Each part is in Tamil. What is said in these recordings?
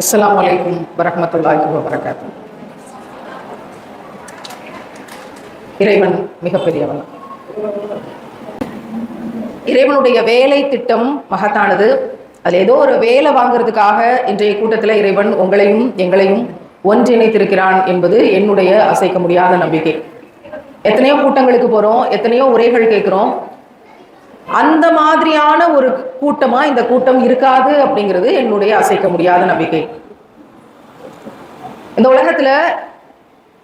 அஸ்லாம் அலைக்கும் வரஹ்மத்துல்லாஹி வபரகாத்து இறைவன் மிகப்பெரியவன். இறைவனுடைய வேலை திட்டம் மகத்தானது. அதில் ஏதோ ஒரு வேலை வாங்குறதுக்காக இன்றைய கூட்டத்தில் இறைவன் உங்களையும் எங்களையும் ஒன்றிணைத்திருக்கிறான் என்பது என்னுடைய அசைக்க முடியாத நம்பிக்கை. எத்தனையோ கூட்டங்களுக்கு போகிறோம் எத்தனையோ உரைகள் கேட்குறோம். அந்த மாதிரியான ஒரு கூட்டமா இந்த கூட்டம் இருக்காது அப்படிங்கிறது என்னுடைய அசைக்க முடியாத நம்பிக்கை. இந்த உலகத்துல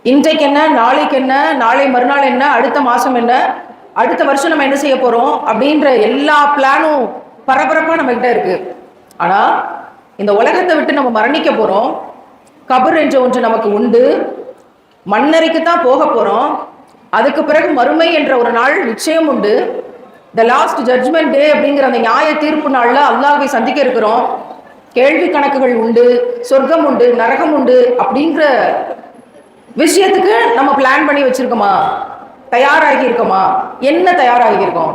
இன்றைக்கு என்ன நாளைக்கு என்ன நாளை மறுநாள் என்ன அடுத்த மாசம் என்ன அடுத்த வருஷம் நம்ம என்ன செய்ய போறோம் அப்படின்ற எல்லா பிளானும் பரபரப்பா நம்ம கிட்ட இருக்கு. ஆனா இந்த உலகத்தை விட்டு நம்ம மரணிக்க போறோம். கபர் என்ற ஒன்று நமக்கு உண்டு. மண்ணறைக்கு தான் போக போறோம். அதுக்கு பிறகு மறுமை என்ற ஒரு நாள் நிச்சயம் உண்டு. த லாஸ்ட் ஜட்ஜ்மெண்ட் டே அப்படிங்கிற அந்த நியாய தீர்ப்பு நாளில் அல்லாஹ்வை சந்திக்க இருக்கிறோம். கேள்வி கணக்குகள் உண்டு சொர்க்கம் உண்டு நரகம் உண்டு அப்படிங்கிற விஷயத்துக்கு நம்ம பிளான் பண்ணி வச்சிருக்கோமா? தயாராகி இருக்கோமா? என்ன தயாராகி இருக்கோம்?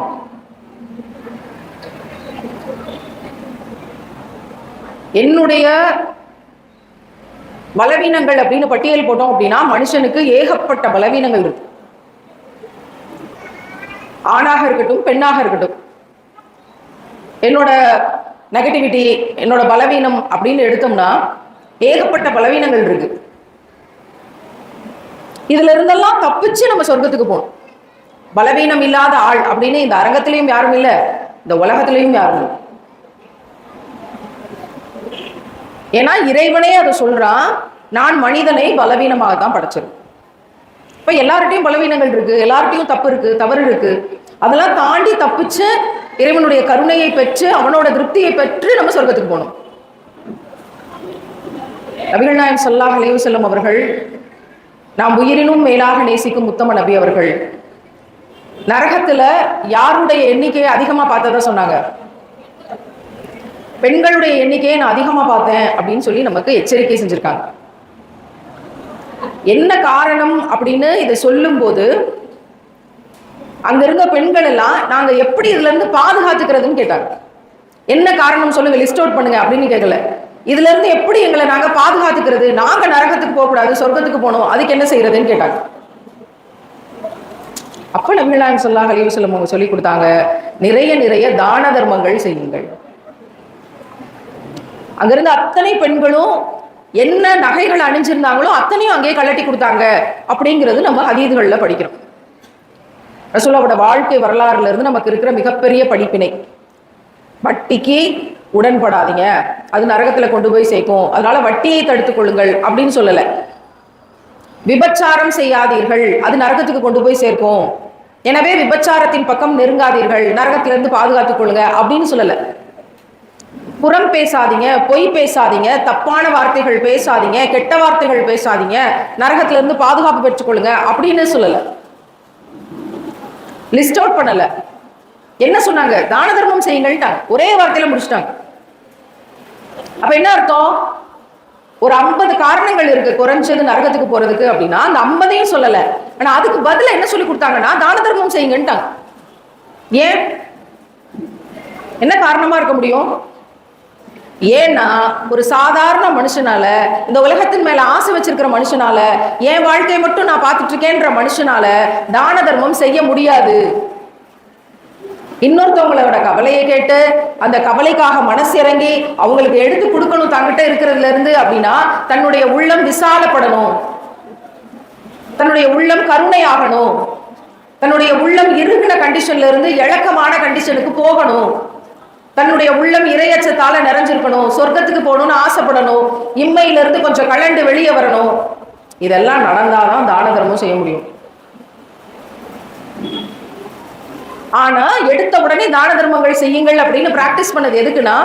என்னுடைய பலவீனங்கள் அப்படின்னு பட்டியல் போட்டோம் அப்படின்னா மனுஷனுக்கு ஏகப்பட்ட பலவீனங்கள் இருக்கு. ஆணாக இருக்கட்டும் பெண்ணாக இருக்கட்டும். என்னோட நெகட்டிவிட்டி என்னோட பலவீனம் அப்படின்னு எடுத்தோம்னா ஏகப்பட்ட பலவீனங்கள் இருக்கு. இதுல இருந்தெல்லாம் தப்பிச்சு நம்ம சொர்க்கத்துக்கு போகணும். பலவீனம் இல்லாத ஆள் அப்படின்னு இந்த அரங்கத்திலையும் யாரும் இல்லை இந்த உலகத்திலையும் யாரும் இல்லை. ஏன்னா இறைவனே அதை சொல்றான் நான் மனிதனை பலவீனமாக தான் படைச்சிருக்கேன். இப்போ எல்லார்ட்டையும் பலவீனங்கள் இருக்கு எல்லார்ட்டையும் தப்பு இருக்கு தவறு இருக்கு. அதெல்லாம் தாண்டி தப்பிச்சு இறைவனுடைய கருணையை பெற்று அவனோட திருப்தியை பெற்று நம்ம சொர்க்கத்துக்கு போகணும். நபிகள் நாயம் சொல்லாஹ் அலைவு செல்லும் அவர்கள் நாம் உயிரினும் மேலாக நேசிக்கும் உத்தம நபி அவர்கள். நரகத்துல யாருடைய எண்ணிக்கையை அதிகமா பார்த்ததா சொன்னாங்க? பெண்களுடைய எண்ணிக்கையை நான் அதிகமா பார்த்தேன் அப்படின்னு சொல்லி நமக்கு எச்சரிக்கை செஞ்சிருக்காங்க. என்ன காரணம் அப்படின்னு இதை சொல்லும்போது அங்க இருந்த பெண்கள் எல்லாம் நாங்க எப்படி இதுல இருந்து பாதுகாத்துக்கிறதுன்னு கேட்டாங்க. என்ன காரணம் சொல்லுங்க லிஸ்ட் அவுட் பண்ணுங்க அப்படின்னு கேட்கல. இதுல இருந்து எப்படி எங்களை நாங்க பாதுகாத்துக்கிறது? நாங்க நரகத்துக்கு போக கூடாது சொர்க்கத்துக்கு போனோம் அதுக்கு என்ன செய்யறதுன்னு கேட்டாங்க. அப்ப நபிகளான் சொல்லாஹ் அலிவு செல்லம் அவங்க சொல்லி கொடுத்தாங்க நிறைய நிறைய தான தர்மங்கள் செய்யுங்கள். அங்கிருந்த அத்தனை பெண்களும் என்ன நகைகள் அணிஞ்சிருந்தாங்களோ அத்தனையும் அங்கேயே கழட்டி கொடுத்தாங்க அப்படிங்கிறது நம்ம ஹதீதுகளில் படிக்கிறோம். ரசூலாவோட வாழ்க்கை வரலாறுல இருந்து நமக்கு இருக்கிற மிகப்பெரிய படிப்பினை. வட்டிக்கு உடன்படாதீங்க. அது நரகத்துல கொண்டு போய் சேர்க்கும். அதனால வட்டியை தடுத்துக் கொள்ளுங்கள் அப்படின்னு சொல்லல. விபச்சாரம் செய்யாதீர்கள். அது நரகத்துக்கு கொண்டு போய் சேர்க்கும். எனவே விபச்சாரத்தின் பக்கம் நெருங்காதீர்கள். நரகத்திலிருந்து பாதுகாத்துக் கொள்ளுங்க அப்படின்னு சொல்லல. புறம் பேசாதீங்க பொய் பேசாதீங்க தப்பான வார்த்தைகள் பேசாதீங்க கெட்ட வார்த்தைகள் பேசாதீங்க நரகத்திலிருந்து பாதுகாப்பு பெற்றுக்கொள்ளுங்க அப்படின்னு சொல்லல. லிஸ்ட் அவுட் பண்ணல. என்ன சொன்னாங்க? தான தர்மம் செய்யுங்கள்ட்டாங்க ஒரே வார்த்தையில முடிச்சிட்டாங்க. அப்ப என்ன அர்த்தம்? ஒரு ஐம்பது காரணங்கள் இருக்கு குறைஞ்சது நரகத்துக்கு போறதுக்கு அப்படின்னா அந்த ஐம்பதையும் சொல்லல. ஆனா அதுக்கு பதில என்ன சொல்லி கொடுத்தாங்கன்னா தான தர்மம் செய்யுங்கன்ட்டாங்க. ஏன்? என்ன காரணமா இருக்க முடியும்? ஏன்னா ஒரு சாதாரண மனுஷனால இந்த உலகத்தின் மேல ஆசை வச்சிருக்கிற மனுஷனால என் வாழ்க்கையை மட்டும் நான் பார்த்துட்டு இருக்கேன்ற மனுஷனால தான தர்மம் செய்ய முடியாது. இன்னொருத்தவங்களோட கவலையை கேட்டு அந்த கவலைக்காக மனசு இறங்கி அவங்களுக்கு எடுத்து கொடுக்கணும் தங்கிட்ட இருக்கிறதுல இருந்து அப்படின்னா தன்னுடைய உள்ளம் விசாலப்படணும். தன்னுடைய உள்ளம் கருணையாகணும். தன்னுடைய உள்ளம் இருக்கிற கண்டிஷன்ல இருந்து இழக்கமான கண்டிஷனுக்கு போகணும். தன்னுடைய உள்ளம் இரையச்சத்தால நிறைஞ்சிருக்கணும் சொர்க்கத்துக்கு போகணும்னு ஆசைப்படணும் இம்மையில இருந்து கொஞ்சம் கலண்டு வெளியே வரணும். இதெல்லாம் நடந்தாதான் தான தர்மம் செய்ய முடியும். ஆனா எடுத்த உடனே தான தர்மங்கள் செய்யுங்கள் அப்படின்னு பிராக்டிஸ் பண்ணது எதுக்குன்னா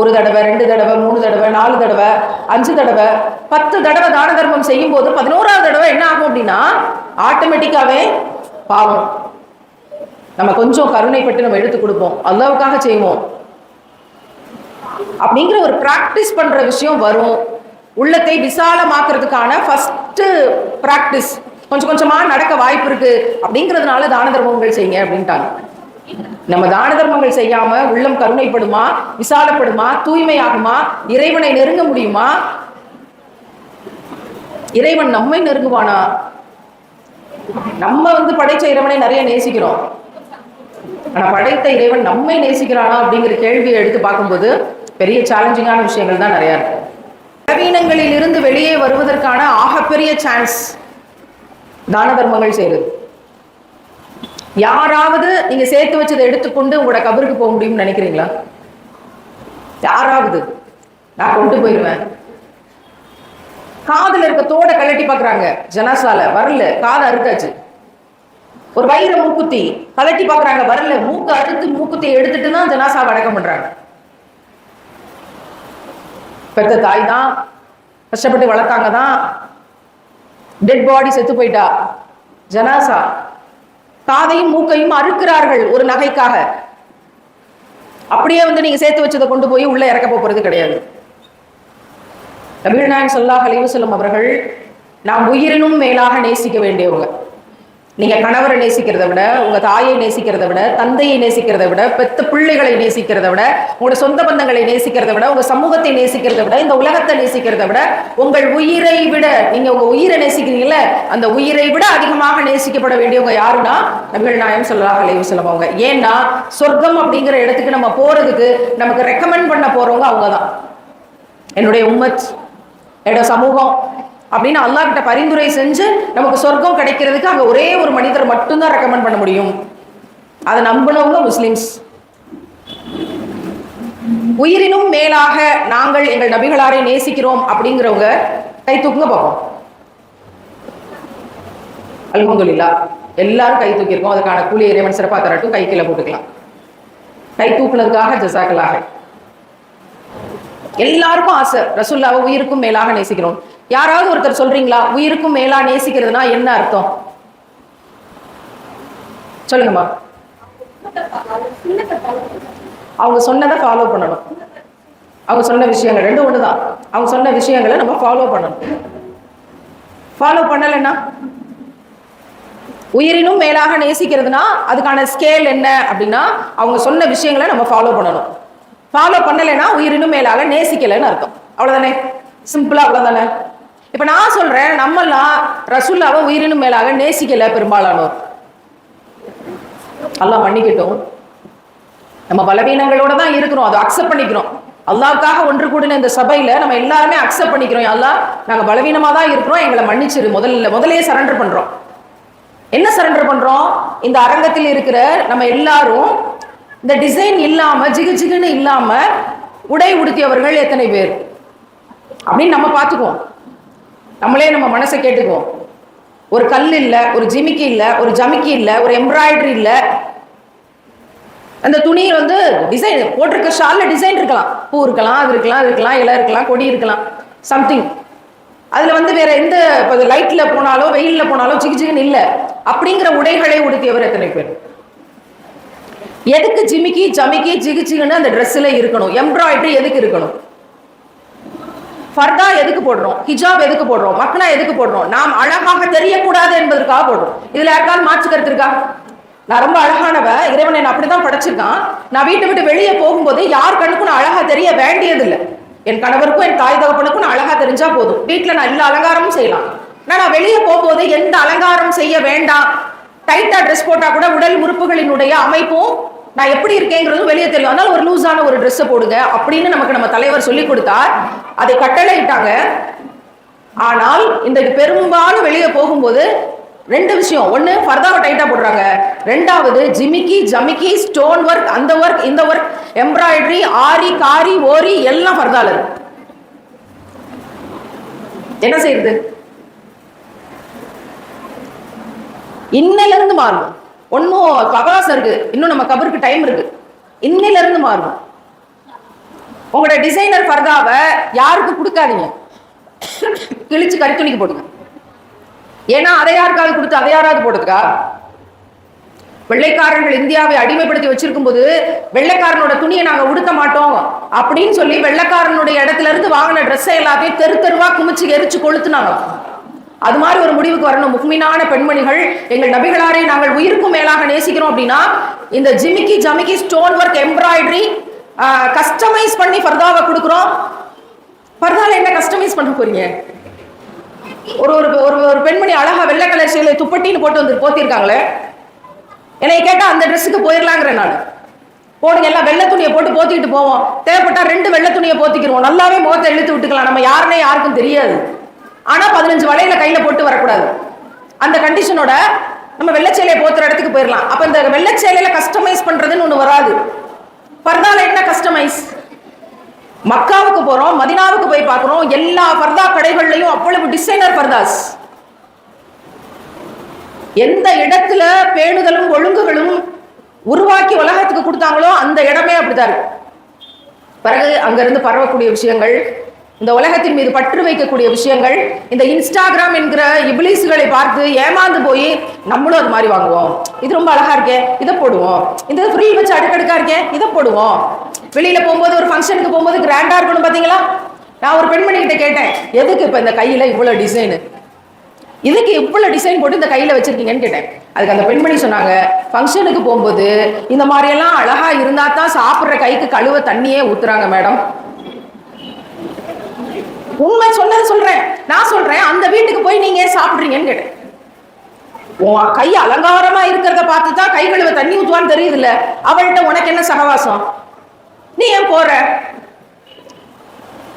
ஒரு தடவை ரெண்டு தடவை மூணு தடவை நாலு தடவை அஞ்சு தடவை பத்து தடவை தான தர்மம் செய்யும் போது பதினோராவது தடவை என்ன ஆகும் அப்படின்னா ஆட்டோமேட்டிக்காவே பாவம். நம்ம கொஞ்சம் கருணைப்பட்டு நம்ம எடுத்து கொடுப்போம். அல்லாவுக்காக செய்வோம். அப்படிங்கிற ஒரு பிராக்டிஸ் பண்ற விஷயம் வரும். உள்ளத்தை விசாலமாக்குறதுக்கான ஃபர்ஸ்ட் ப்ராக்டிஸ் கொஞ்சம் கொஞ்சமா நடக்க வாய்ப்பு இருக்கு. அப்படிங்கிறதுனால தான தர்மங்கள் செய்யுங்க அப்படின்ட்டாங்க. நம்ம தான தர்மங்கள் செய்யாம உள்ளம் கருணைப்படுமா விசாலப்படுமா தூய்மையாகுமா இறைவனை நெருங்க முடியுமா? இறைவன் நம்மை நெருங்குவானா? நம்ம வந்து படைச்ச இறைவனை நிறைய நேசிக்கிறோம். ஆனா படைத்த இறைவன் நம்மை நேசிக்கிறானா அப்படிங்கிற கேள்வியை எடுத்து பார்க்கும்போது பெரிய சேலஞ்சிங்கான விஷயங்கள் தான் நிறையா இருக்கு. பலவீனங்களில் இருந்து வெளியே வருவதற்கான ஆகப்பெரிய சான்ஸ் தான தர்மங்கள் செய்யறது யாராவது நீங்க சேர்த்து வச்சதை எடுத்துக்கொண்டு உங்களோட கபருக்கு போக முடியும்னு நினைக்கிறீங்களா? யாராவது. நான் கொண்டு போயிடுவேன் காதில் இருக்க தோட கழட்டி பாக்குறாங்க ஜனாசால வரல காதை அறுத்தாச்சு. ஒரு வயிற மூக்குத்தி கழட்டி பாக்குறாங்க வரல. மூக்கு அறுத்து மூக்குத்தி எடுத்துட்டு தான் ஜனாசா அடக்கம் பண்றாங்க. பெத்த தாய் தான். கஷ்டப்பட்டு வளர்த்தாங்க தான். டெட் பாடி செத்து போயிட்டா. ஜனாசா. காதையும் மூக்கையும் அறுக்கிறார்கள் ஒரு நகைக்காக. அப்படியே வந்து நீங்க சேர்த்து வச்சதை கொண்டு போய் உள்ள இறக்க போறது கிடையாது. நபீழ்நாயன் சொல்லாஹ் அலிவசல்லம் அவர்கள் நாம் உயிரினும் மேலாக நேசிக்க வேண்டியவங்க. நீங்க கணவரை நேசிக்கிறத விட உங்க தாயை நேசிக்கிறத விட தந்தையை நேசிக்கிறத விட பெத்த பிள்ளைகளை நேசிக்கிறத விட உங்களோட சொந்த பந்தங்களை நேசிக்கிறத விட உங்க சமூகத்தை நேசிக்கிறத விட இந்த உலகத்தை நேசிக்கிறத விட உங்கள் உயிரை விட நீங்க உங்க உயிரை நேசிக்கிறீங்கல்ல அந்த உயிரை விட அதிகமாக நேசிக்கப்பட வேண்டியவங்க யாருன்னா நபிகள் நாயம் சொல்லலாம் அலைவு சொல்லுவாங்க ஏன்னா சொர்க்கம் அப்படிங்கிற இடத்துக்கு நம்ம போறதுக்கு நமக்கு ரெக்கமெண்ட் பண்ண போறவங்க அவங்க தான் என்னுடைய உம்மத் என்னோட சமூகம் அப்படின்னு அல்லாஹ் கிட்ட பரிந்துரை செஞ்சு நமக்கு சொர்க்கம் கிடைக்கிறதுக்கு அங்க ஒரே ஒரு மனிதர் மட்டும்தான் ரெக்கமெண்ட் பண்ண முடியும். அதை நம்பினவங்க முஸ்லிம்ஸ். உயிரினும் மேலாக நாங்கள் எங்கள் நபிகளாரை நேசிக்கிறோம் அப்படிங்கிறவங்க கை தூக்குங்க பார்ப்போம் அல்ஹம்துலில்லா எல்லாரும் கை தூக்கியிருக்கோம். அதுக்கான கூலி இறைவன் சிறப்பாக தரட்டும். கை கீழே போட்டுக்கலாம். கை தூக்குனதுக்காக ஜசாக்கலாக எல்லாருக்கும் ஆசை. ரசுல்லாவை உயிருக்கும் மேலாக நேசிக்கிறோம். யாராவது ஒருத்தர் சொல்றீங்களா? உயிருக்கும் மேலா நேசிக்கிறதுனா என்ன அர்த்தம்? சொல்லுங்கம்மா. அவங்க சொன்னதை ஃபாலோ பண்ணணும். அவங்க சொன்ன விஷயங்கள் ரெண்டும் தான் அவங்க சொன்ன விஷயங்களை நம்ம ஃபாலோ பண்ணணும். ஃபாலோ பண்ணலைன்னா? உயிரினும் மேலாக நேசிக்கிறதுனா அதுக்கான ஸ்கேல் என்ன அப்படின்னா அவங்க சொன்ன விஷயங்களை நம்ம ஃபாலோ பண்ணணும். ஃபாலோ பண்ணலைன்னா உயிரினும் மேலாக நேசிக்கலைன்னு அர்த்தம். அவ்வளோதானே சிம்பிளாக அவ்வளோதானே இப்போ நான் சொல்றேன் நம்மெல்லாம் ரசுல்லாவை உயிரினும் மேலாக நேசிக்கல பெரும்பாலானோர். எல்லாம் மன்னிக்கட்டும். நம்ம பலவீனங்களோட தான் இருக்கிறோம் அதை அக்செப்ட் பண்ணிக்கிறோம். அல்லாவுக்காக ஒன்று கூடின இந்த சபையில நம்ம எல்லாருமே அக்செப்ட் பண்ணிக்கிறோம். அல்லாஹ் நாங்கள் பலவீனமா தான் இருக்கிறோம் எங்களை மன்னிச்சிரு. முதல்ல முதலே சரண்டர் பண்றோம். என்ன சரண்டர் பண்றோம்? இந்த அரங்கத்தில் இருக்கிற நம்ம எல்லாரும் இந்த டிசைன் இல்லாம ஜிகு ஜிகுன்னு இல்லாம உடை உடுத்தியவர்கள் எத்தனை பேர்? அப்படின்னு நம்ம பார்த்துக்குவோம். நம்மளே நம்ம மனசை கேட்டுக்குவோம். ஒரு கல் இல்லை ஒரு ஜிமிக்கி இல்லை ஒரு ஜமிக்கி இல்லை ஒரு எம்ப்ராய்டரி இல்லை. அந்த துணியில் வந்து டிசைன் போட்டிருக்க ஷாலில் டிசைன் இருக்கலாம். பூ இருக்கலாம் அது இருக்கலாம் இருக்கலாம் இலை இருக்கலாம் கொடி இருக்கலாம் சம்திங் அதில் வந்து வேற எந்த இப்போ லைட்டில் போனாலோ வெயிலில் போனாலோ சிக்கு சிக்குன்னு இல்லை. அப்படிங்கிற உடைகளை உடுத்தியவர் எத்தனை பேர்? எதுக்கு ஜிமிக்கி ஜமிக்கி ஜிகு ஜிகுன்னு அந்த ட்ரெஸ்ஸில் இருக்கணும்? எம்ப்ராய்டரி எதுக்கு இருக்கணும்? ஃபர்தா எதுக்கு போடுறோம்? ஹிஜாப் எதுக்கு போடுறோம்? மக்னா எதுக்கு போடுறோம்? நாம் அழகாக தெரியக்கூடாது என்பதற்காக போடுறோம். இதுல யாருக்காவது மாற்று கருத்து இருக்கா? நான் ரொம்ப அழகானவ இறைவன் என்ன அப்படிதான் படைச்சிருக்கான். நான் வீட்டை விட்டு வெளியே போகும்போது யார் கண்ணுக்கும் நான் அழகா தெரிய வேண்டியதில்லை. என் கணவருக்கும் என் தாய் தகப்பனுக்கும் நான் அழகா தெரிஞ்சா போதும். வீட்டுல நான் எல்லா அலங்காரமும் செய்யலாம். ஆனா நான் வெளியே போகும்போது எந்த அலங்காரம் செய்ய வேண்டாம்? டைட்டா ட்ரெஸ் போட்டா கூட உடல் உறுப்புகளினுடைய அமைப்பும் நான் எப்படி இருக்கேங்கிறதும் வெளியே தெரியும். அதனால ஒரு லூஸான ஒரு ட்ரெஸ்ஸை போடுங்க அப்படின்னு நமக்கு நம்ம தலைவர் சொல்லி கொடுத்தார். அதை கட்டளையிட்டாங்க. ஆனால் இந்த பெரும்பாலும் வெளியே போகும்போது ரெண்டு விஷயம். ஒன்று ஃபர்தாவை டைட்டாக போடுறாங்க. ரெண்டாவது ஜிமிக்கி ஜமிக்கி ஸ்டோன் ஒர்க் அந்த ஒர்க் இந்த ஒர்க் எம்ப்ராய்டரி ஆரி காரி ஓரி எல்லாம் ஃபர்தால இருக்கு. என்ன செய்யுது இன்னையிலிருந்து மாறும் ஒன்றும் அவகாசம் இருக்கு இன்னும் நம்ம கபருக்கு டைம் இருக்கு. இன்னையில இருந்து மாறும் உங்களோட டிசைனர் ஃபர்தாவை யாருக்கும் கொடுக்காதீங்க. கிழிச்சு கரித்துணிக்கு போடுங்க. ஏன்னா அதை யாருக்காவது கொடுத்து அதை யாராவது போடுறதுக்கா? வெள்ளைக்காரர்கள் இந்தியாவை அடிமைப்படுத்தி வச்சிருக்கும் போது வெள்ளைக்காரனோட துணியை நாங்க உடுத்த மாட்டோம் அப்படின்னு சொல்லி வெள்ளைக்காரனுடைய இடத்துல இருந்து வாங்கின ட்ரெஸ்ஸை எல்லாத்தையும் தெரு தெருவா குமிச்சு எரிச்சு கொளுத்துனாங்க. அது மாதிரி ஒரு முடிவுக்கு வரணும். முக்மினான பெண்மணிகள் எங்கள் நபிகளாரை நாங்கள் உயிருக்கும் மேலாக நேசிக்கிறோம் அப்படின்னா இந்த ஜிமிக்கி ஜமிக்கி ஸ்டோன் ஒர்க் எம்ப்ராய்டரி கஸ்டமைஸ் பண்ணி ஃபர்தாவை கொடுக்குறோம். ஃபர்தாவில் என்ன கஸ்டமைஸ் பண்ண போறீங்க? ஒரு ஒரு ஒரு ஒரு பெண்மணி அழகா வெள்ளை கலர் சேலை துப்பட்டின்னு போட்டு வந்து போத்திருக்காங்களே. என்னை கேட்டால் அந்த ட்ரெஸ்ஸுக்கு போயிடலாங்கிற நான். போடுங்க எல்லாம் வெள்ளை துணியை போட்டு போத்திக்கிட்டு போவோம். தேவைப்பட்டா ரெண்டு வெள்ளை துணியை போத்திக்கிருவோம். நல்லாவே முகத்தை இழுத்து விட்டுக்கலாம். நம்ம யாருன்னே யாருக்கும் தெரியாது. ஆனா பதினஞ்சு வளையல கையில போட்டு வரக்கூடாது. அந்த கண்டிஷனோட நம்ம வெள்ளச்சேலையை போத்துற இடத்துக்கு போயிடலாம் அப்ப இந்த வெள்ளச்சேலையில கஸ்டமைஸ் பண்றதுன்னு ஒண்ணு வராது. பர்தால என்ன கஸ்டமைஸ் மக்காவுக்கு போறோம் மதினாவுக்கு போய் பார்க்குறோம் எல்லா பர்தா கடைகள்லையும் அவ்வளவு டிசைனர் பர்தாஸ். எந்த இடத்துல பேணுதலும் ஒழுங்குகளும் உருவாக்கி உலகத்துக்கு கொடுத்தாங்களோ அந்த இடமே அப்படிதான் இருக்கு. பிறகு அங்கிருந்து பரவக்கூடிய விஷயங்கள் இந்த உலகத்தின் மீது பற்று வைக்கக்கூடிய விஷயங்கள் இந்த இன்ஸ்டாகிராம் என்கிற இபிலிஸ்களை பார்த்து ஏமாந்து போய் நம்மளும் அது மாதிரி வாங்குவோம். இது ரொம்ப அழகா இருக்கே இதை போடுவோம். இந்த ஃப்ரீ வச்சு அடுக்கடுக்கா இருக்கே இதை போடுவோம். வெளியில போகும்போது ஒரு ஃபங்க்ஷனுக்கு போகும்போது கிராண்டா இருக்கணும் பாத்தீங்களா நான் ஒரு பெண்மணி கிட்ட கேட்டேன் எதுக்கு இப்ப இந்த கையில இவ்வளவு டிசைனு இதுக்கு இவ்வளவு டிசைன் போட்டு இந்த கையில வச்சிருக்கீங்கன்னு கேட்டேன். அதுக்கு அந்த பெண்மணி சொன்னாங்க ஃபங்க்ஷனுக்கு போகும்போது இந்த மாதிரி எல்லாம் அழகா இருந்தா தான் சாப்பிடுற கைக்கு கழுவ தண்ணியே ஊத்துறாங்க மேடம். உண்மை சொன்னது சொல்றேன் நான் சொல்றேன் அந்த வீட்டுக்கு போய் நீங்க ஏன் சாப்பிடுறீங்கன்னு கேட்டேன் உன் கை அலங்காரமா இருக்கிறத பார்த்து தான் கை கழுவ தண்ணி ஊத்துவான்னு தெரியுதுல்ல அவள்கிட்ட உனக்கு என்ன சகவாசம்? நீ ஏன் போற?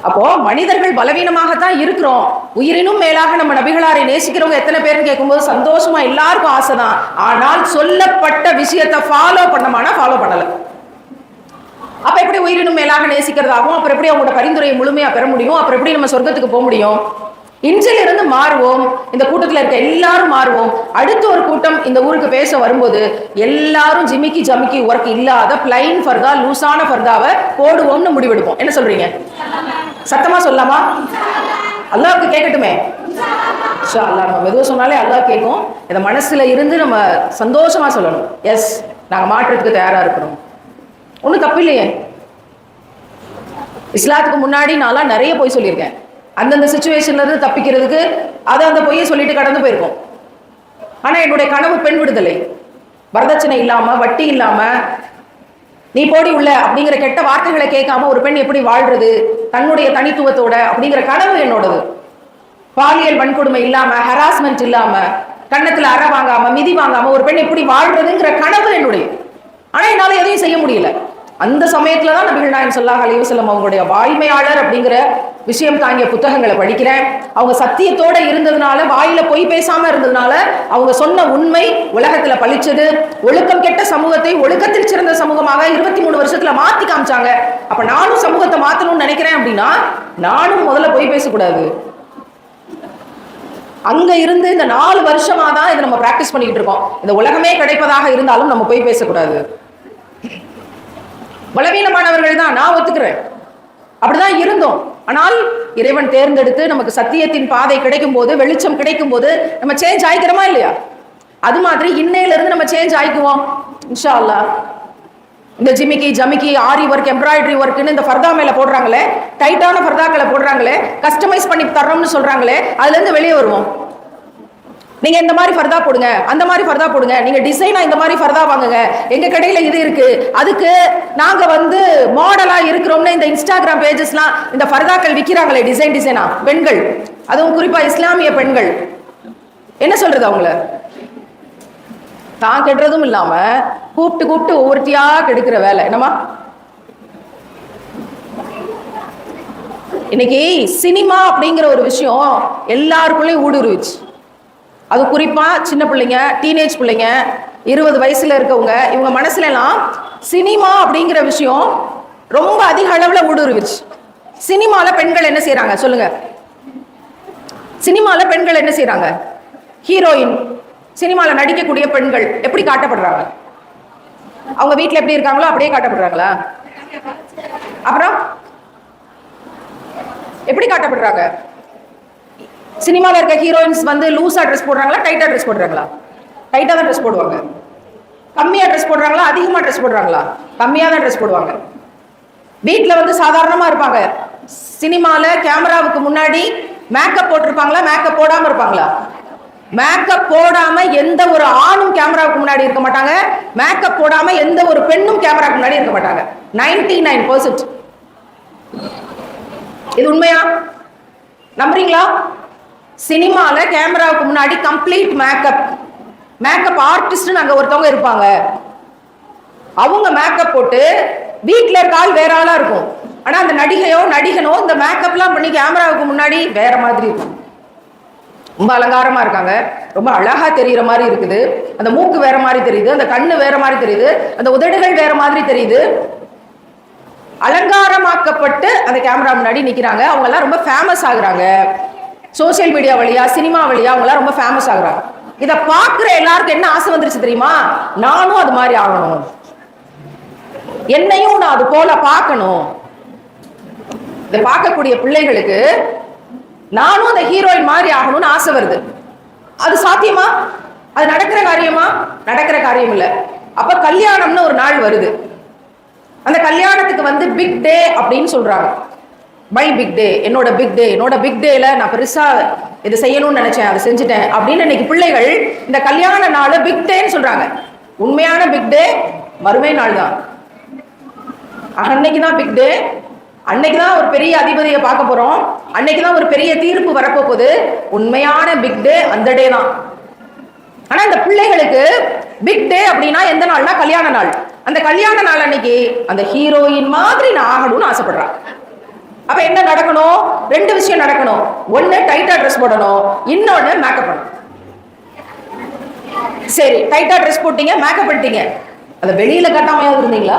அப்போ மனிதர்கள் பலவீனமாகத்தான் இருக்கிறோம். உயிரினும் மேலாக நம்ம நபிகளாரை நேசிக்கிறவங்க எத்தனை பேர்னு கேட்கும்போது சந்தோஷமா எல்லாருக்கும் ஆசைதான். ஆனால் சொல்லப்பட்ட விஷயத்தை ஃபாலோ பண்ணமானா ஃபாலோ பண்ணல. அப்ப எப்படி உயிரினும் மேலாக நேசிக்கிறதாகும் அப்புறம் எப்படி அவங்களோட பரிந்துரையை முழுமையா பெற முடியும்? அப்புறம் எப்படி நம்ம சொர்க்கத்துக்கு போக முடியும்? இன்றிலிருந்து மாறுவோம். இந்த கூட்டத்தில் இருக்க எல்லாரும் மாறுவோம். அடுத்த ஒரு கூட்டம் இந்த ஊருக்கு பேச வரும்போது எல்லாரும் ஜிமிக்கி ஜமிக்கி ஒர்க் இல்லாத பிளைன் ஃபர்தா லூசான ஃபர்தாவை போடுவோம்னு முடிவெடுப்போம். என்ன சொல்றீங்க? சத்தமா சொல்லலாமா அல்லாவுக்கு கேட்கட்டுமே? அல்லா நம்ம மெதுவாக சொன்னாலே அல்லாஹ் கேட்கும். இதை மனசுல இருந்து நம்ம சந்தோஷமா சொல்லணும். எஸ் நாங்கள் மாற்றத்துக்கு தயாரா இருக்கிறோம் ஒன்றும் தப்பு இல்லையே. இஸ்லாத்துக்கு முன்னாடி நான்லாம் நிறைய பொய் சொல்லியிருக்கேன். அந்தந்த சுச்சுவேஷன்லேருந்து தப்பிக்கிறதுக்கு அதை அந்த பொய்யை சொல்லிட்டு கடந்து போயிருக்கோம். ஆனால் என்னுடைய கனவு பெண் விடுதலை. வரதட்சணை இல்லாமல் வட்டி இல்லாமல் நீ போடி உள்ள அப்படிங்கிற கெட்ட வார்த்தைகளை கேட்காம ஒரு பெண் எப்படி வாழ்றது தன்னுடைய தனித்துவத்தோட அப்படிங்கிற கனவு என்னோடது. பாலியல் வன்கொடுமை இல்லாம ஹராஸ்மெண்ட் இல்லாம கண்ணத்துல அற வாங்காம மிதி வாங்காம ஒரு பெண் எப்படி வாழ்றதுங்கிற கனவு என்னுடைய. ஆனா என்னால எதையும் செய்ய முடியல. அந்த சமயத்துல தான் நபிகள் நாயகம் ஸல்லல்லாஹு அலைஹி அவங்களுடைய வாய்மையாளர் அப்படிங்கிற விஷயம் தாங்கிய புத்தகங்களை படிக்கிறேன். அவங்க சத்தியத்தோட இருந்ததுனால வாயில பொய் பேசாம இருந்ததுனால அவங்க சொன்ன உண்மை உலகத்துல பளிச்சது. ஒழுக்கம் கெட்ட சமூகத்தை ஒழுக்கத்தில் சிறந்த சமூகமாக இருபத்தி மூணு வருஷத்துல மாத்தி காமிச்சாங்க. அப்ப நானும் சமூகத்தை மாத்தணும்னு நினைக்கிறேன் அப்படின்னா நானும் முதல்ல பொய் பேசக்கூடாது. அங்க இருந்து இந்த நாலு வருஷமா தான் இதை நம்ம பிராக்டிஸ் பண்ணிக்கிட்டு இருக்கோம். இந்த உலகமே கிடைப்பதாக இருந்தாலும் நம்ம போய் பேசக்கூடாது. பலவீனமானவர்கள் தான் நான் ஒத்துக்கிறேன். அப்படிதான் இருந்தோம். ஆனால் இறைவன் தேர்ந்தெடுத்து நமக்கு சத்தியத்தின் பாதை கிடைக்கும் போது வெளிச்சம் கிடைக்கும் போது நம்ம சேஞ்ச் ஆயிக்கிறோமா இல்லையா? அது மாதிரி இன்னையிலிருந்து நம்ம சேஞ்ச் ஆயிக்குவோம் இன்ஷா அல்லாஹ் இந்த ஜிமிக்கி ஜமிக்கி ஆரி ஒர்க் எம்ப்ராய்டரி ஒர்க்னு இந்த ஃபர்தா மேல போடுறாங்களே டைட்டான ஃபர்தாக்களை போடுறாங்களே கஸ்டமைஸ் பண்ணி தர்றோம்னு சொல்றாங்களே அதுல இருந்து வெளியே வருவோம். நீங்க இந்த மாதிரி ஃபர்தா போடுங்க அந்த மாதிரி ஃபர்தா போடுங்க. நீங்க டிசைனா இந்த மாதிரி ஃபர்தா வாங்குங்க. எங்க கடையில இது இருக்கு. அதுக்கு நாங்க வந்து மாடலா இருக்கிறோம்னு இந்த இன்ஸ்டாகிராம் பேஜஸ்லாம் இந்த ஃபர்தாக்கள் விக்கிறாங்களே டிசைன் டிசைனா பெண்கள். அதுவும் குறிப்பா இஸ்லாமிய பெண்கள். என்ன சொல்றது அவங்கள? தான் கெடுறதும் இல்லாம கூப்பிட்டு கூப்பிட்டு ஒவ்வொருத்தியா கெடுக்கிற வேலை. என்னமா இன்னைக்கு சினிமா அப்படிங்கிற ஒரு விஷயம் எல்லாருக்குள்ளேயும் ஊடுருவிச்சு. அது குறிப்பா சின்ன பிள்ளைங்க டீனேஜ் பிள்ளைங்க இருபது வயசுல இருக்கவங்க இவங்க மனசுல எல்லாம் சினிமா அப்படிங்கிற விஷயம் ரொம்ப அதிக அளவுல ஊடுருவிச்சு. சினிமால பெண்கள் என்ன செய்கிறாங்க சொல்லுங்க. சினிமால பெண்கள் என்ன செய்கிறாங்க ஹீரோயின் சினிமால நடிக்கக்கூடிய பெண்கள் எப்படி காட்டப்படுறாங்க? அவங்க வீட்டில் எப்படி இருக்காங்களோ அப்படியே காட்டப்படுறாங்களா? அப்புறம் எப்படி காட்டப்படுறாங்க? சினிமாவில் இருக்க ஹீரோயின்ஸ் வந்து லூஸாக ட்ரெஸ் போடுறாங்களா டைட்டாக ட்ரெஸ் போடுறாங்களா? டைட்டாக தான் ட்ரெஸ் போடுவாங்க. கம்மியாக ட்ரெஸ் போடுறாங்களா அதிகமாக ட்ரெஸ் போடுறாங்களா? கம்மியாக தான் ட்ரெஸ் போடுவாங்க. வீட்டில் வந்து சாதாரணமாக இருப்பாங்க. சினிமாவில் கேமராவுக்கு முன்னாடி மேக்கப் போட்டிருப்பாங்களா மேக்கப் போடாமல் இருப்பாங்களா? மேக்கப் போடாம எந்த ஒரு ஆணும் கேமராவுக்கு முன்னாடி இருக்க மாட்டாங்க. மேக்கப் போடாம எந்த ஒரு பெண்ணும் கேமராவுக்கு முன்னாடி இருக்க மாட்டாங்க. நைன்டி நைன் பர்சன்ட் இது உண்மையா? நம்புறீங்களா? சினிமாவில் கேமராவுக்கு முன்னாடி கம்ப்ளீட் மேக்கப் மேக்கப் ஆர்டிஸ்ட்னு அங்கே ஒருத்தவங்க இருப்பாங்க. அவங்க மேக்கப் போட்டு வீட்டில் இருக்க ஆள் வேற ஆளாக இருக்கும். ஆனால் அந்த நடிகையோ நடிகனோ இந்த மேக்கப்லாம் பண்ணி கேமராவுக்கு முன்னாடி வேற மாதிரி இருக்கும். ரொம்ப அலங்காரமாக இருக்காங்க. ரொம்ப அழகா தெரிகிற மாதிரி இருக்குது. அந்த மூக்கு வேற மாதிரி தெரியுது. அந்த கண்ணு வேற மாதிரி தெரியுது. அந்த உதடுகள் வேற மாதிரி தெரியுது. அலங்காரமாக்கப்பட்டு அந்த கேமரா முன்னாடி நிற்கிறாங்க அவங்க எல்லாம் ரொம்ப ஃபேமஸ் ஆகுறாங்க. சோஷியல் மீடியா வழியா சினிமா வழியா அவங்களாம் ரொம்ப ஃபேமஸ் ஆகுறாங்க. இதை பார்க்குற எல்லாருக்கும் என்ன ஆசை வந்துருச்சு தெரியுமா? நானும் அது மாதிரி ஆகணும். என்னையும் நான் அது போல பார்க்கணும். இதை பார்க்கக்கூடிய பிள்ளைகளுக்கு நானும் அந்த ஹீரோயின் மாதிரி ஆகணும்னு ஆசை வருது. அது சாத்தியமா? அது நடக்கிற காரியமா? நடக்கிற காரியம் இல்லை. அப்ப கல்யாணம்னு ஒரு நாள் வருது. அந்த கல்யாணத்துக்கு வந்து பிக் டே அப்படின்னு சொல்றாங்க. மை பிக் டே என்னோட பிக் டே என்னோட பிக் டேல நான் பெருசா இது செய்யணும்னு நினைச்சேன் அதை செஞ்சுட்டேன். அப்படின்னு இன்னைக்கு பிள்ளைகள் இந்த கல்யாண நாள் பிக் டேன்னு சொல்றாங்க. உண்மையான பிக் டே மறுமை நாள் தான். அன்னைக்கு தான் பிக் டே அன்னைக்கு தான் ஒரு பெரிய அதிபதியை பார்க்க போறோம். அன்னைக்கு தான் ஒரு பெரிய தீர்ப்பு வரப்போகுது. உண்மையான பிக் டே அந்த டே தான். ஆனா இந்த பிள்ளைகளுக்கு பிக் டே அப்படின்னா எந்த நாள்னா கல்யாண நாள். அந்த கல்யாண நாள் அன்னைக்கு அந்த ஹீரோயின் மாதிரி நான் ஆகணும்னு ஆசைப்படுறான் அப்ப என்ன நடக்கணும்? ரெண்டு விஷயம் நடக்கணும். ஒண்ணு டைட்டா ட்ரெஸ் போடணும். இன்னொன்னு மேக்கப் பண்ணணும் சரி டைட்டா ட்ரெஸ் போட்டீங்க மேக்கப் பண்ணிட்டீங்க. அதை வெளியில கட்டாமையாவது இருந்தீங்களா?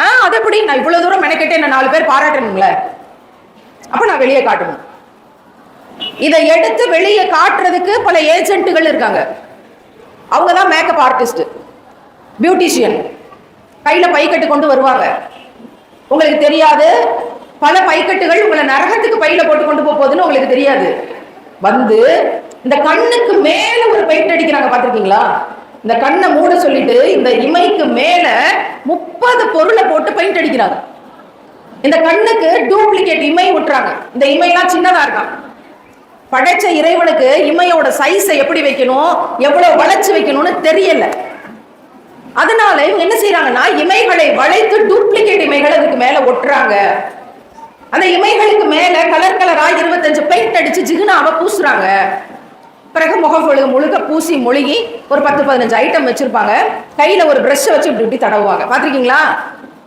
ஆ அது எப்படி? நான் இவ்வளவு தூரம் மெனக்கெட்டு என்ன நாலு பேர் பாராட்டணுங்களே அப்ப நான் வெளியே காட்டணும். இதை எடுத்து வெளியே காட்டுறதுக்கு பல ஏஜென்ட்டுகள் இருக்காங்க. அவங்க தான் மேக்கப் ஆர்டிஸ்ட் பியூட்டிஷியன் கையில பைக்கட்டு கொண்டு வருவாங்க. உங்களுக்கு தெரியாது. பல பைக்கட்டுகள் உங்களை நரகத்துக்கு பையில போட்டு கொண்டு போகுதுன்னு உங்களுக்கு தெரியாது. வந்து இந்த கண்ணுக்கு மேல ஒரு பெயிண்ட் அடிக்கிறாங்க பாத்திருக்கீங்களா இந்த கண்ணை மூட சொல்லிட்டு இந்த இமைக்கு மேல முப்பது பொருளை போட்டு பெயிண்ட் அடிக்கிறாங்க. இந்த கண்ணுக்கு டூப்ளிகேட் இமை விட்டுறாங்க இந்த இமையெல்லாம் சின்னதா இருக்கான். படைச்ச இறைவனுக்கு இமையோட சைஸை எப்படி வைக்கணும்? எவ்வளவு வளைச்சு வைக்கணும்னு தெரியல. அதனால இவங்க என்ன செய்யறாங்கன்னா இமைகளை வளைத்து டூப்ளிகேட் இமைகளை அதுக்கு மேல ஒட்டுறாங்க. அந்த இமைகளுக்கு மேல கலர் கலரா இருபத்தஞ்சு பெயிண்ட் அடிச்சு ஜிகுனாவை பூசுறாங்க. பிறகு முகம் முகப்பொழுது முழுக்க பூசி மொழுகி ஒரு பத்து பதினஞ்சு ஐட்டம் வச்சிருப்பாங்க. கையில ஒரு பிரஷ் வச்சு இப்படி இப்படி தடவுவாங்க. பாத்திருக்கீங்களா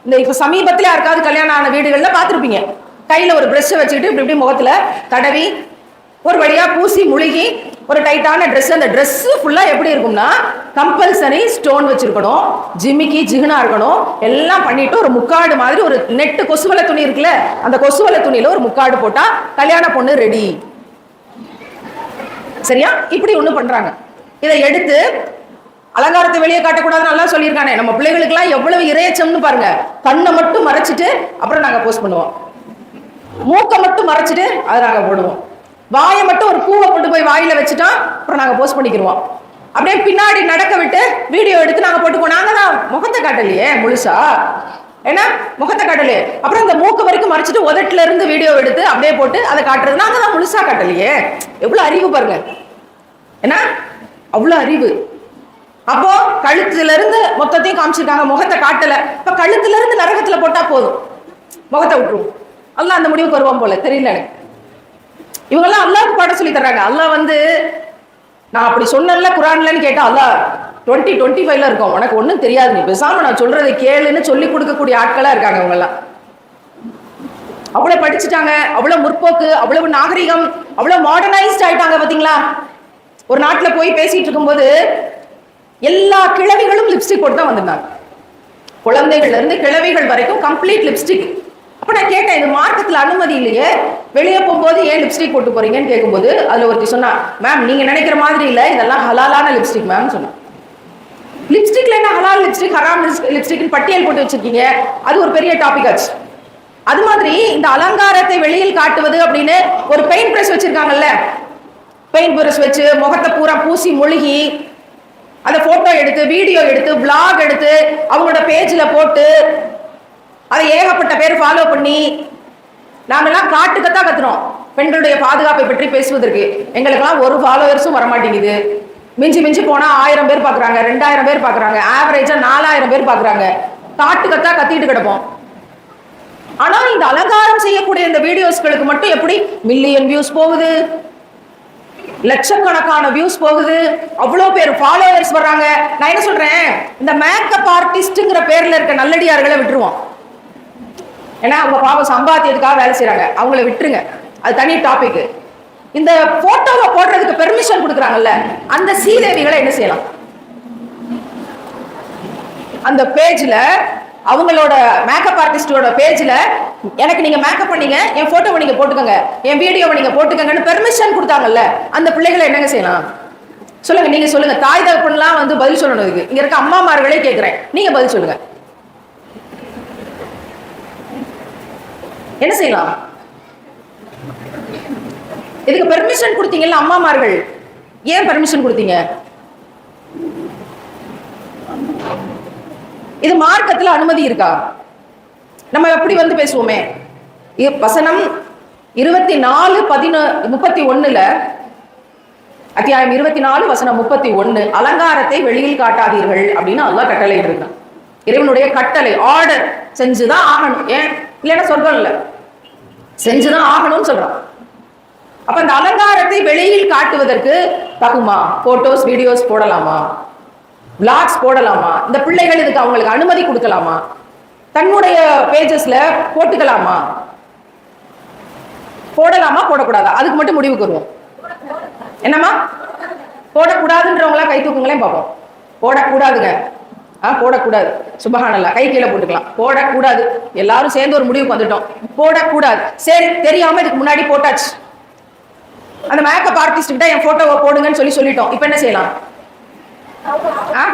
இந்த இப்ப சமீபத்துல யாருக்காவது கல்யாணம் ஆன வீடுகள்ல பாத்திருப்பீங்க கையில ஒரு பிரஷ் வச்சுக்கிட்டு இப்படி இப்படி முகத்துல தடவி ஒரு வழியா பூசி முழுகி ஒரு டைட்டான ட்ரெஸ் அந்த ட்ரெஸ் ஃபுல்லா எப்படி இருக்கும்னா கம்பல்சரி ஸ்டோன் வச்சிருக்கணும் ஜிமிக்கி ஜிகுனா இருக்கணும் எல்லாம் பண்ணிட்டு ஒரு முக்காடு மாதிரி ஒரு நெட்டு கொசுவலை துணி இருக்குல்ல அந்த கொசுவலை துணியில ஒரு முக்காடு போட்டா கல்யாண பொண்ணு ரெடி சரியா? இப்படி ஒண்ணு பண்றாங்க. இதை எடுத்து அலங்காரத்தை வெளியே காட்டக்கூடாதுன்னு நல்லா சொல்லியிருக்கானே. நம்ம பிள்ளைகளுக்கெல்லாம் எவ்வளவு இறையச்சம்னு பாருங்க. கண்ணை மட்டும் மறைச்சிட்டு அப்புறம் நாங்க போஸ்ட் பண்ணுவோம். மூக்கை மட்டும் மறைச்சிட்டு அதை நாங்க போடுவோம். வாயை மட்டும் ஒரு பூவை கொண்டு போய் வாயில வச்சுட்டா அப்புறம் நாங்க போஸ்ட் பண்ணிக்கிருவோம். அப்படியே பின்னாடி நடக்க விட்டு வீடியோ எடுத்து நாங்க போட்டுக்குவோம். நாங்க தான் முகத்தை காட்டலையே முழுசா. ஏன்னா முகத்தை காட்டலையே. அப்புறம் இந்த மூக்கு வரைக்கும் மறைச்சிட்டு உதட்டுல இருந்து வீடியோ எடுத்து அப்படியே போட்டு அதை காட்டுறது நாங்க தான் முழுசா காட்டலையே. எவ்வளவு அறிவு பாருங்க. ஏன்னா அவ்வளவு அறிவு. அப்போ கழுத்துல இருந்து மொத்தத்தையும் காமிச்சிருக்காங்க. முகத்தை காட்டல. இப்ப கழுத்துல இருந்து நரகத்துல போட்டா போதும். முகத்தை விட்டுருவோம் அதெல்லாம் அந்த முடிவுக்கு வருவோம் போல. தெரியல எனக்கு. இவங்கெல்லாம் அல்லாவுக்கு பாடம் சொல்லி தர்றாங்க. அல்லாஹ் வந்து நான் அப்படி சொன்னேன்ல குரான்லன்னு கேட்டா அல்லாஹ் டுவெண்ட்டி டுவெண்ட்டி ஃபைவ்ல இருக்கும். உனக்கு ஒன்றும் தெரியாது. நீ பேசாம நான் சொல்றதை கேளுன்னு சொல்லி கொடுக்கக்கூடிய ஆட்களா இருக்காங்க இவங்கெல்லாம். அவ்வளவு படிச்சுட்டாங்க அவ்வளவு முற்போக்கு அவ்வளவு நாகரிகம் அவ்வளவு மாடர்னைஸ்ட் ஆயிட்டாங்க பாத்தீங்களா? ஒரு நாட்டுல போய் பேசிட்டு இருக்கும்போது எல்லா கிழவிகளும் லிப்ஸ்டிக் போட்டு தான் வந்திருந்தாங்க. குழந்தைகள்ல இருந்து கிழவிகள் வரைக்கும் கம்ப்ளீட் லிப்ஸ்டிக் அப்போ நான் கேட்டேன் இது மார்க்கத்தில் அனுமதி இல்லையே. வெளியே போகும்போது ஏன் லிப்ஸ்டிக் போட்டு போறீங்கன்னு கேட்கும்போது அதில் ஒருத்தி சொன்னா மேம் நீங்கள் நினைக்கிற மாதிரி இல்லை இதெல்லாம் ஹலாலான லிப்ஸ்டிக் மேம் சொன்னான் லிப்ஸ்டிக்ல என்ன ஹலால் லிப்ஸ்டிக் ஹராம் லிப்ஸ்டிக்னு பட்டியல் போட்டு வச்சிருக்கீங்க? அது ஒரு பெரிய டாபிக் ஆச்சு. அது மாதிரி இந்த அலங்காரத்தை வெளியில் காட்டுவது அப்படின்னு ஒரு பெயிண்ட் ப்ரஷ் வச்சிருக்காங்கல்ல? பெயிண்ட் ப்ரெஷ் வச்சு முகத்தை பூரா பூசி மொழுகி அதை போட்டோ எடுத்து வீடியோ எடுத்து vlog எடுத்து அவங்களோட பேஜில் போட்டு அதை ஏகப்பட்ட பேர் ஃபாலோ பண்ணி நாமெல்லாம் காட்டுக்கத்தான் கத்துறோம். பெண்களுடைய பாதுகாப்பை பற்றி பேசுவதற்கு. எங்களுக்கெல்லாம் ஒரு ஃபாலோவர்ஸும் வரமாட்டேங்குது. மிஞ்சி மிஞ்சி போனா ஆயிரம் பேர் பாக்குறாங்க ரெண்டாயிரம் பேர் பாக்குறாங்க ஆவரேஜா நாலாயிரம் பேர் பாக்குறாங்க. காட்டுக்கத்தான் கத்திட்டு கிடப்போம். ஆனா இந்த அலங்காரம் செய்யக்கூடிய இந்த வீடியோஸ்களுக்கு மட்டும் எப்படி? மில்லியன் வியூஸ் போகுது. லட்சக்கணக்கான வியூஸ் போகுது. அவ்வளோ பேர் ஃபாலோவர்ஸ் வர்றாங்க. நான் என்ன சொல்றேன்? இந்த மேக்கப் ஆர்டிஸ்ட்ங்கிற பேர்ல இருக்க நல்லடியார்களை விட்டுருவோம். ஏன்னா அவங்க பாவம் சம்பாத்தியத்துக்காக வேலை செய்கிறாங்க அவங்கள விட்டுருங்க. அது தனி டாபிக் இந்த போட்டோவை போடுறதுக்கு பெர்மிஷன் கொடுக்குறாங்கல்ல அந்த சீதேவிகளை என்ன செய்யலாம்? அந்த பேஜ்ல அவங்களோட மேக்கப் ஆர்டிஸ்டோட பேஜ்ல எனக்கு நீங்க மேக்கப் பண்ணீங்க என் போட்டோவை நீங்க போட்டுக்கோங்க என் வீடியோவை நீங்க போட்டுக்கங்கன்னு பெர்மிஷன் கொடுத்தாங்கல்ல அந்த பிள்ளைகளை என்னங்க செய்யலாம்? சொல்லுங்க நீங்க சொல்லுங்க. தாய் தகப்பன்லாம் வந்து பதில் சொல்லணும் இதுக்கு. இங்க இருக்க அம்மாமார்களே கேட்கிறேன் நீங்க பதில் சொல்லுங்க. என்ன செய்யலாம்? இதுக்கு பெர்மிஷன் கொடுத்தீங்கல்ல அம்மாமார்கள். ஏன் பெர்மிஷன் கொடுத்தீங்க? இது மார்க்கத்துல அனுமதி இருக்கா? நம்ம எப்படி வந்து பேசுவோமே. வசனம் இருபத்தி நாலு பதினொ முப்பத்தி ஒண்ணுல அத்தியாயம் இருபத்தி நாலு வசனம் முப்பத்தி ஒண்ணு அலங்காரத்தை வெளியில் காட்டாதீர்கள் அப்படின்னு அல்லா கட்டளை இருக்கான் இறைவனுடைய கட்டளை ஆர்டர் செஞ்சுதான் ஆகணும். ஏன்? இல்லைன்னா சொர்க்கம் இல்லை செஞ்சுதான் ஆகணும்னு சொல்றான். அப்ப அந்த அலங்காரத்தை வெளியில் காட்டுவதற்கு தகுமா போட்டோஸ் வீடியோஸ் போடலாமா? பிளாக்ஸ் போடலாமா? இந்த பிள்ளைகள் இதுக்கு அவங்களுக்கு அனுமதி கொடுக்கலாமா? தன்னுடைய பேஜஸ்ல போட்டுக்கலாமா? போடலாமா போடக்கூடாதா? அதுக்கு மட்டும் முடிவுக்கு வருவோம் என்னம்மா? போடக்கூடாதுன்றவங்களா கை தூக்குங்களேன் பார்ப்போம். போடக்கூடாதுங்க. ஆ போடக்கூடாது. சுபகானல்லா. கை கீழே போட்டுக்கலாம். போடக்கூடாது. எல்லாரும் சேர்ந்து ஒரு முடிவுக்கு வந்துட்டோம். போடக்கூடாது. சரி தெரியாம இதுக்கு முன்னாடி போட்டாச்சு. அந்த மேக்கப் ஆர்டிஸ்ட் கிட்ட என் போட்டோவை போடுங்கன்னு சொல்லி சொல்லிட்டோம். இப்போ என்ன செய்யலாம்? ஆ?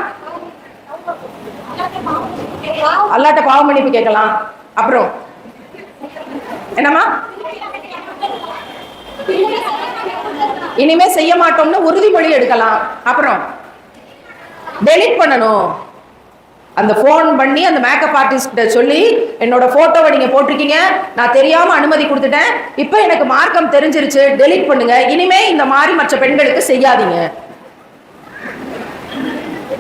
அல்லாட்ட பாவம் மன்னிப்பு கேட்கலாம். அப்புறம்? என்னம்மா? இனிமே செய்ய மாட்டோம்னு உறுதிமொழி எடுக்கலாம். அப்புறம்? டெலிட் பண்ணணும். அந்த ஃபோன் பண்ணி அந்த மேக்கப் ஆர்டிஸ்ட்ட சொல்லி என்னோட ஃபோட்டோவை நீங்கள் போட்டிருக்கீங்க. நான் தெரியாமல் அனுமதி கொடுத்துட்டேன். இப்போ எனக்கு மார்க்கம் தெரிஞ்சிருச்சு. டெலிட் பண்ணுங்க. இனிமே இந்த மாதிரி மற்ற பெண்களுக்கு செய்யாதீங்க.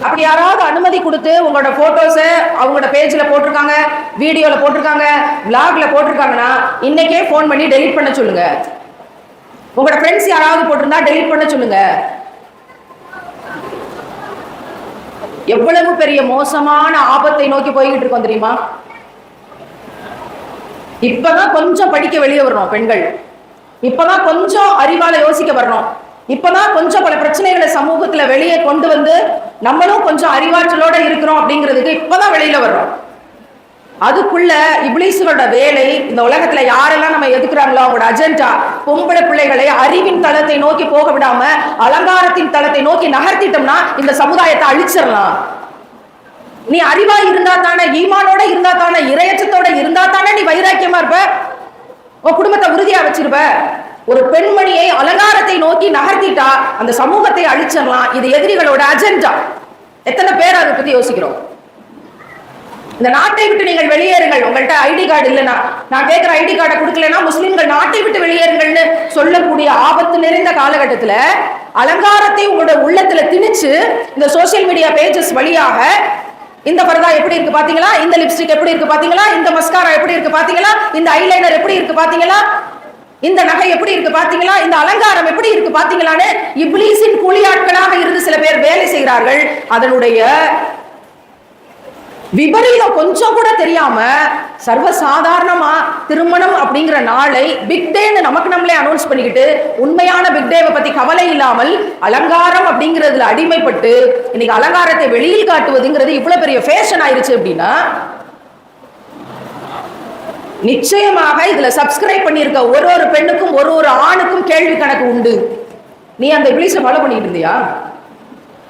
அப்படி யாராவது அனுமதி கொடுத்து உங்களோட ஃபோட்டோஸை அவங்களோட பேஜ்ல போட்டிருக்காங்க வீடியோல போட்டிருக்காங்க vlogல போட்டிருக்காங்கன்னா இன்னைக்கே ஃபோன் பண்ணி டெலிட் பண்ண சொல்லுங்க. உங்களோட ஃப்ரெண்ட்ஸ் யாராவது போட்டிருந்தா டெலிட் பண்ண சொல்லுங்க. எவ்வளவு பெரிய மோசமான ஆபத்தை நோக்கி போய்கிட்டு இருக்கோம் தெரியுமா? இப்பதான் கொஞ்சம் படிக்க வெளியே வரணும் பெண்கள். இப்பதான் கொஞ்சம் அறிவால யோசிக்க வரணும். இப்பதான் கொஞ்சம் பல பிரச்சனைகளை சமூகத்துல வெளியே கொண்டு வந்து நம்மளும் கொஞ்சம் அறிவாற்றலோட இருக்கிறோம் அப்படிங்கிறதுக்கு இப்பதான் வெளியில வர்றோம். அதுக்குள்ள இப்ளீஸுகளோட வேலை இந்த உலகத்துல யாரெல்லாம் நம்ம எதுக்குறாங்களோ அவங்களோட அஜெண்டா பொம்பளை பிள்ளைகளை அறிவின் தளத்தை நோக்கி போக விடாம அலங்காரத்தின் தளத்தை நோக்கி நகர்த்திட்டோம்னா இந்த சமுதாயத்தை அழிச்சிடலாம். நீ அறிவா இருந்தா தானே ஈமானோட இருந்தா தானே இரையச்சத்தோட இருந்தா தானே நீ வைராக்கியமா இருப்ப? உன் குடும்பத்தை உறுதியா வச்சிருப்ப? ஒரு பெண்மணியை அலங்காரத்தை நோக்கி நகர்த்திட்டா அந்த சமூகத்தை அழிச்சிடலாம். இது எதிரிகளோட அஜெண்டா எத்தனை பேர் அதை பத்தி யோசிக்கிறோம்? இந்த நாட்டை விட்டு நீங்கள் வெளியேறுங்கள். உங்கள்கிட்ட ஐடி கார்டு இல்லைன்னா. நான் கேட்கிற ஐடி கார்டை கொடுக்கலன்னா முஸ்லீம்கள் நாட்டை விட்டு வெளியேறுங்கள்னு சொல்லக்கூடிய ஆபத்து நிறைந்த காலகட்டத்தில் அலங்காரத்தை உங்களோட உள்ளத்துல திணிச்சு இந்த சோஷியல் மீடியா பேஜஸ் வழியாக இந்த பரதா எப்படி இருக்கு பாத்தீங்களா? இந்த லிப்ஸ்டிக் எப்படி இருக்கு பாத்தீங்களா? இந்த மஸ்காரா எப்படி இருக்கு பாத்தீங்களா? இந்த ஐலைனர் எப்படி இருக்கு பாத்தீங்களா? இந்த நகை எப்படி இருக்கு பாத்தீங்களா? இந்த அலங்காரம் எப்படி இருக்கு பாத்தீங்களான்னு இப்லீஸின் கூலியாட்களாக இருந்து சில பேர் வேலை செய்கிறார்கள். அதனுடைய விபரீதம் கொஞ்சம் கூட தெரியாம சர்வசாதாரணமா திருமணம் அப்படிங்கிற நாளை பிக் டேன்னு நமக்கு நம்மளே அனௌன்ஸ் பண்ணிக்கிட்டு உண்மையான பிக் டேவை பத்தி கவலை இல்லாமல் அலங்காரம் அப்படிங்கிறதுல அடிமைப்பட்டு இன்னைக்கு அலங்காரத்தை வெளியில் காட்டுவதுங்கிறது இவ்வளவு பெரிய ஃபேஷன் ஆயிருச்சு அப்படின்னா நிச்சயமாக இதுல சப்ஸ்கிரைப் பண்ணியிருக்க ஒரு ஒரு பெண்ணுக்கும் ஒரு ஒரு ஆணுக்கும் கேள்வி கணக்கு உண்டு. நீ அந்த இங்கிலீஷை ஃபாலோ பண்ணிட்டு இருந்தியா?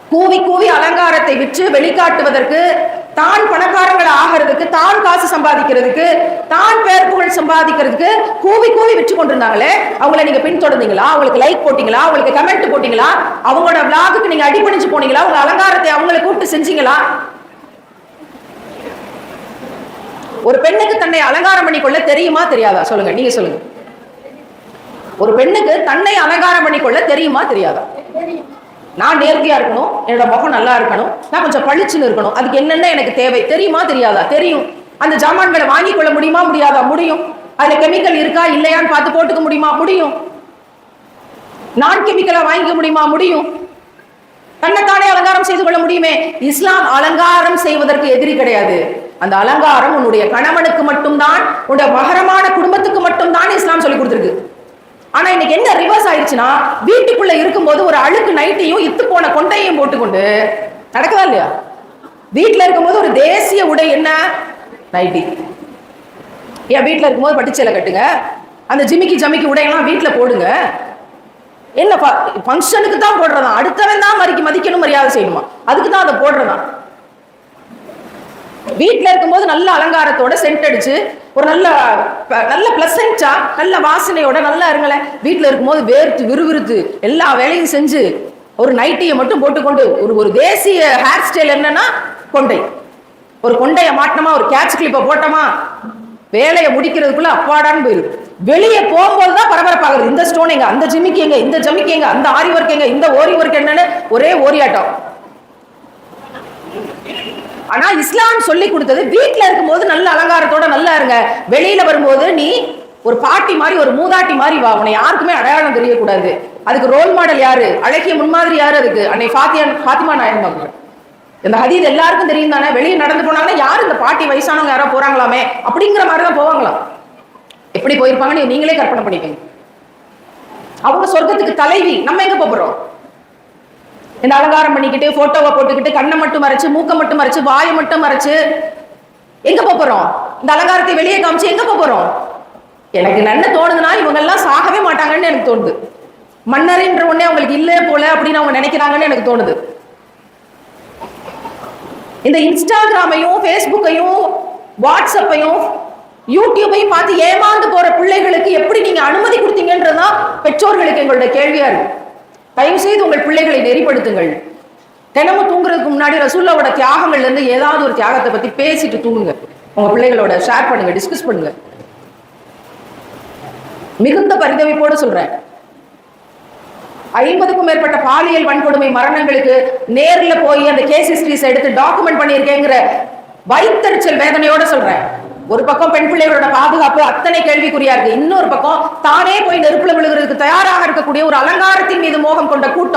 கூவி கூவி அலங்காரத்தை விற்று வெளிக்காட்டுவதற்கு தான் பணக்காரங்களை ஆகிறதுக்கு தான் காசு சம்பாதிக்கிறதுக்கு தான் பேர் புகழ் சம்பாதிக்கிறதுக்கு கூவி கூவி விற்று கொண்டிருந்தாங்களே அவங்கள நீங்க பின்தொடர்ந்தீங்களா? அவங்களுக்கு லைக் போட்டீங்களா? அவங்களுக்கு கமெண்ட் போட்டீங்களா? அவங்களோட விளாகுக்கு நீங்க அடிபணிச்சு போனீங்களா? உங்க அலங்காரத்தை அவங்களை கூப்பிட்டு செஞ்சீங்களா? ஒரு பெண்ணுக்கு தன்னை அலங்காரம் பண்ணிக்கொள்ள தெரியுமா தெரியாதா? சொல்லுங்க நீங்க சொல்லுங்க. ஒரு பெண்ணுக்கு தன்னை அலங்காரம் பண்ணிக்கொள்ள தெரியுமா தெரியாதா? நான் நேர்த்தியா இருக்கணும் என்னோட முகம் நல்லா இருக்கணும் நான் கொஞ்சம் பளிச்சுன்னு இருக்கணும். அதுக்கு என்னென்ன எனக்கு தேவை? தெரியுமா தெரியாதா? தெரியும். அந்த ஜாமான்களை வாங்கி கொள்ள முடியுமா முடியாதா? முடியும். அதுல கெமிக்கல் இருக்கா இல்லையான்னு பார்த்து போட்டுக்க முடியுமா? முடியும். நான் கெமிக்கலா வாங்கிக்க முடியுமா? முடியும். தன்னைத்தானே அலங்காரம் செய்து கொள்ள முடியுமே? இஸ்லாம் அலங்காரம் செய்வதற்கு எதிரி கிடையாது. அந்த அலங்காரம் உன்னுடைய கணவனுக்கு மட்டும்தான் உன்னுடைய மகரமான குடும்பத்துக்கு மட்டும்தான் இஸ்லாம் சொல்லி கொடுத்துருக்கு. ஆனா இன்னைக்கு என்ன ரிவர்ஸ் ஆயிடுச்சுன்னா வீட்டுக்குள்ள இருக்கும்போது ஒரு அழுக்கு நைட்டையும் இத்து போன கொண்டையும் போட்டுக்கொண்டு நடக்குதா இல்லையா? வீட்டுல இருக்கும்போது ஒரு தேசிய உடை என்ன? நைட்டி ஏன் வீட்டுல இருக்கும்போது பட்டுச்சேலை கட்டுங்க. அந்த ஜிமிக்கி ஜமிக்கி உடையெல்லாம் வீட்டுல போடுங்க. என்ன ஃபங்க்ஷனுக்கு தான் போடுறதா? அடுத்தவன் தான் மதிக்க மதிக்கணும் மரியாதை செய்யணுமா? அதுக்கு தான் அதை போடுறதா? வீட்டில் இருக்கும்போது நல்ல அலங்காரத்தோட சென்ட் அடிச்சு ஒரு நல்ல ப- நல்ல பிளசன்டா நல்ல வாசனையோட நல்லா இருங்களேன். வீட்டில் இருக்கும்போது வேர்த்து விறுவிறுத்து எல்லா வேலையும் செஞ்சு ஒரு நைட்டியை மட்டும் போட்டுக்கொண்டு ஒரு ஒரு தேசிய ஹேர் ஸ்டைல் என்னன்னா கொண்டை. ஒரு கொண்டைய மாட்டினமா ஒரு கேட்ச் கிளிப்பை போட்டோமா வேலையை முடிக்கிறதுக்குள்ள அப்பாடான்னு போயிருக்கு வெளியே போகும்போது தான் பரபரப்பாகுது. இந்த ஸ்டோன் எங்க அந்த ஜிமிக்கு எங்க இந்த ஜமிக்கு எங்க அந்த ஆரி ஒர்க் எங்க இந்த ஓரி ஒர்க் என்னன்னு ஒரே ஓரியாட்டம். ஆனா இஸ்லாம் சொல்லி கொடுத்தது வீட்ல இருக்கும்போது நல்ல அலங்காரத்தோட நல்லா இருங்க. வெளியில வரும்போது நீ ஒரு பாட்டி மாதிரி ஒரு மூதாட்டி மாதிரி வா. உன்னை யாருக்குமே அடையாளம் தெரியக்கூடாது. அதுக்கு ரோல் மாடல் யாரு? அழகிய முன்மாதிரி யாரு அதுக்கு? அன்னை ஃபாத்தியா ஃபாத்திமா நாயன் அவங்க இந்த ஹதீத் எல்லாருக்கும் தெரியும் தானே? வெளியே நடந்து போனாங்கன்னா யார் இந்த பாட்டி வயசானவங்க யாரோ போறாங்களாமே? அப்படிங்கிற மாதிரி தான் போவாங்களாம் எப்படி போயிருப்பாங்கன்னு நீங்களே கற்பனை பண்ணிக்கங்க. அவங்க சொர்க்கத்துக்கு தலைவி. நம்ம எங்க போறோம்? இந்த அலங்காரம் பண்ணிக்கிட்டு போட்டோவை போட்டுக்கிட்டு கண்ணை மட்டும் மறைச்சு மூக்கை மட்டும் மறைச்சு வாயை மட்டும் மறைச்சு எங்க போறோம்? இந்த அலங்காரத்தை வெளியே காமிச்சு எங்க போறோம்? எனக்கு நன்மை தோணுதுன்னா இவங்க எல்லாம் சாகவே மாட்டாங்கன்னு எனக்கு தோணுது. மன்னர்ன்ற ஒன்னே அவங்களுக்கு இல்லே போல அப்படின்னு அவங்க நினைக்கிறாங்கன்னு எனக்கு தோணுது. இந்த இன்ஸ்டாகிராமையும் ஃபேஸ்புக்கையும் வாட்ஸ்அப்பையும் யூடியூபையும் பார்த்து ஏமாந்து போற பிள்ளைகளுக்கு எப்படி நீங்க அனுமதி கொடுத்தீங்கன்றதுதான் பெற்றோர்களுக்கு எங்களுடைய கேள்வியா இருக்கு. தயவு செய்து உங்கள் பிள்ளைகளை நெறிப்படுத்துங்கள். தினமும் தூங்குறதுக்கு முன்னாடி ரசூல்லாவோட தியாகங்கள்ல இருந்து ஏதாவது ஒரு தியாகத்தை பத்தி பேசிட்டு தூங்குங்க. உங்க பிள்ளைகளோட ஷேர் பண்ணுங்க டிஸ்கஸ் பண்ணுங்க. மிகுந்த பரிதவிப்போடு சொல்றேன். ஐம்பதுக்கும் மேற்பட்ட பாலியல் வன்கொடுமை மரணங்களுக்கு நேரில் போய் அந்த கேஸ் ஹிஸ்டரிஸ் எடுத்து டாக்குமெண்ட் பண்ணியிருக்கேங்கிற வைத்தறிச்சல் வேதனையோட சொல்றேன். ஒரு பக்கம் பெண் பிள்ளைகளோட பாதுகாப்பு அத்தனை கேள்விக்குறியா இருக்கு. இன்னொரு பக்கம் தானே போய் நெருப்புல விழுகிறதுக்கு தயாராக இருக்கக்கூடிய ஒரு அலங்காரத்தின் மீது மோகம் கொண்ட கூட்டம்.